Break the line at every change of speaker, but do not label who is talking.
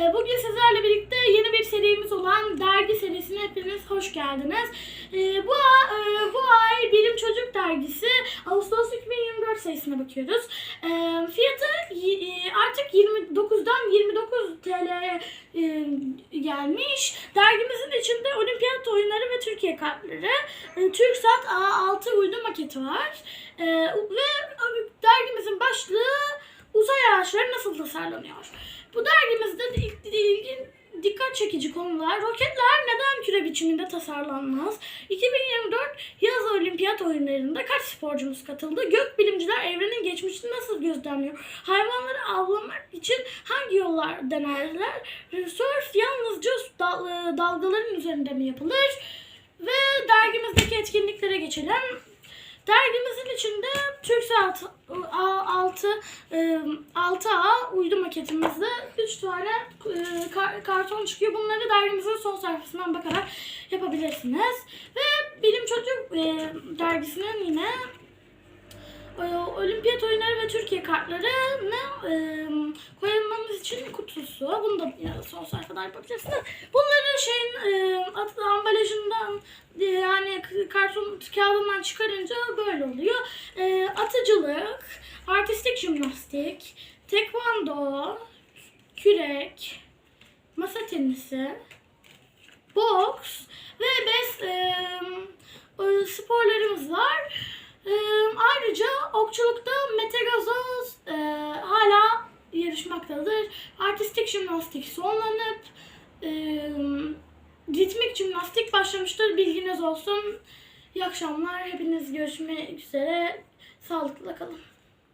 Ee, Bugün sizlerle birlikte yeni bir serimiz olan dergi serisine hepiniz hoş geldiniz. Ee, Bu ay, e, bu ay Bilim Çocuk dergisi Ağustos 2024 sayısına bakıyoruz. Ee, Fiyatı e, artık 29'dan 29 TL'ye gelmiş. Dergimizin içinde olimpiyat oyunları ve Türkiye kartları, e, TürkSat A6 uydu maketi var. Ve dergimizin başlığı uzay araçları nasıl tasarlanıyor? Bu dergimizde ilgin dikkat çekici konular. Roketler neden küre biçiminde tasarlanmaz? 2024 yaz olimpiyat oyunlarında kaç sporcumuz katıldı? Gök bilimciler evrenin geçmişini nasıl gözlemliyor? Hayvanları avlamak için hangi yollar denerler? Surf yalnızca dal- dalgaların üzerinde mi yapılır? Ve dergimizdeki etkinliklere geçelim. Dergimizin içinde TürkSat 6 6A uydu maketimizde 3 tane kar- karton çıkıyor. Bunları dergimizin son sayfasından bakarak yapabilirsiniz. Ve Bilim Çocuk e, dergisinin yine olimpiyat oyunları ve Türkiye kartlarını koyulmamız için kutusu. Bunu da son sayfada yapabilirsiniz. Bunları şeyin e, ambalajından e, yani karton kağıdından çıkarınca böyle oluyor. E, atıcılık, artistik jimnastik, tekvando, kürek, masa tenisi, boks ve bes e, e, sporlarımız var. E, ayrıca okçulukta Mete Gazoz e, hala yarışmaktadır. Artistik jimnastik sonlanıp e, ritmik jimnastik başlamıştır. Bilginiz olsun. İyi akşamlar. Hepiniz görüşmek üzere. Sağlıkla kalın.